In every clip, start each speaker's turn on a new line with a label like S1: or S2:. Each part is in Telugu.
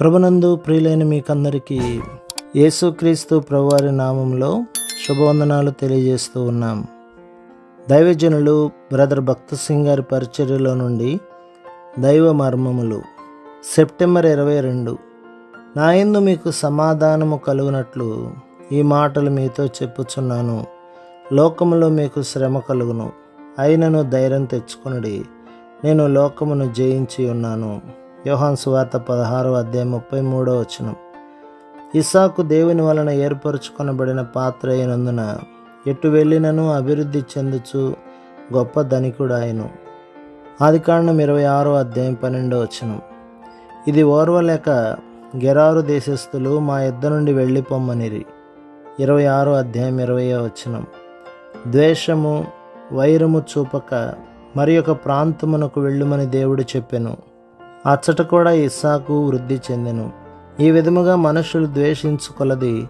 S1: ప్రభునందు ప్రియులైన మీకందరికీ యేసుక్రీస్తు ప్రభువారి నామంలో శుభవందనాలు తెలియజేస్తూ ఉన్నాం. దైవజనులు బ్రదర్ భక్త సింగ్ గారి పరిచర్యలో నుండి దైవ మర్మములు సెప్టెంబర్ ఇరవై రెండు. నా ఎందు మీకు సమాధానము కలుగునట్లు ఈ మాటలు మీతో చెప్పుచున్నాను. లోకములో మీకు శ్రమ కలుగును. అయినను ధైర్యం తెచ్చుకునుడి. నేను లోకమును జయించి ఉన్నాను. యోహాన్ సువార్త పదహారో అధ్యాయం ముప్పై మూడో వచనం. ఇసాకు దేవుని వలన ఏర్పరచుకొనబడిన పాత్ర అయినందున ఎటు వెళ్ళినను అభివృద్ధి చెందుచు గొప్ప ధనికుడాయను. ఆది కాండం ఇరవై ఆరో అధ్యాయం పన్నెండో వచనం. ఇది ఓర్వలేక గెరారు దేశస్థులు మా ఇద్దరు నుండి వెళ్ళిపోమ్మనిరి. ఇరవై ఆరో అధ్యాయం ఇరవయో వచనం. ద్వేషము వైరము చూపక మరి ఒక ప్రాంతమునకు వెళ్ళుమని దేవుడు చెప్పెను. అచ్చట కూడా ఇస్సాకు వృద్ధి చెందెను. ఈ విధముగా మనుషులు ద్వేషించుకొలది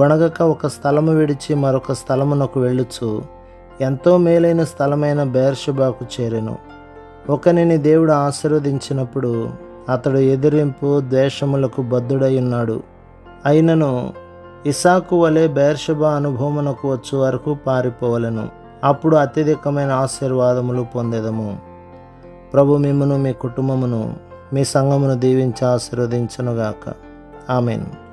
S1: గొణగక ఒక స్థలము విడిచి మరొక స్థలమునకు వెళ్ళుచు ఎంతో మేలైన స్థలమైన బేర్షబాకు చేరెను. ఒకనిని దేవుడు ఆశీర్వదించినప్పుడు అతడు ఎదిరింపు ద్వేషములకు బద్ధుడై ఉన్నాడు అయినను ఇసాకు వలె బేర్షబా అనుభవమునకు వచ్చే వరకు పారిపోవలను. అప్పుడు అత్యధికమైన ఆశీర్వాదములు పొందేదము. ప్రభు మిమ్మను మీ కుటుంబమును మీ సంఘమును దీవించి ఆశీర్వదించునుగాక. ఆమెను.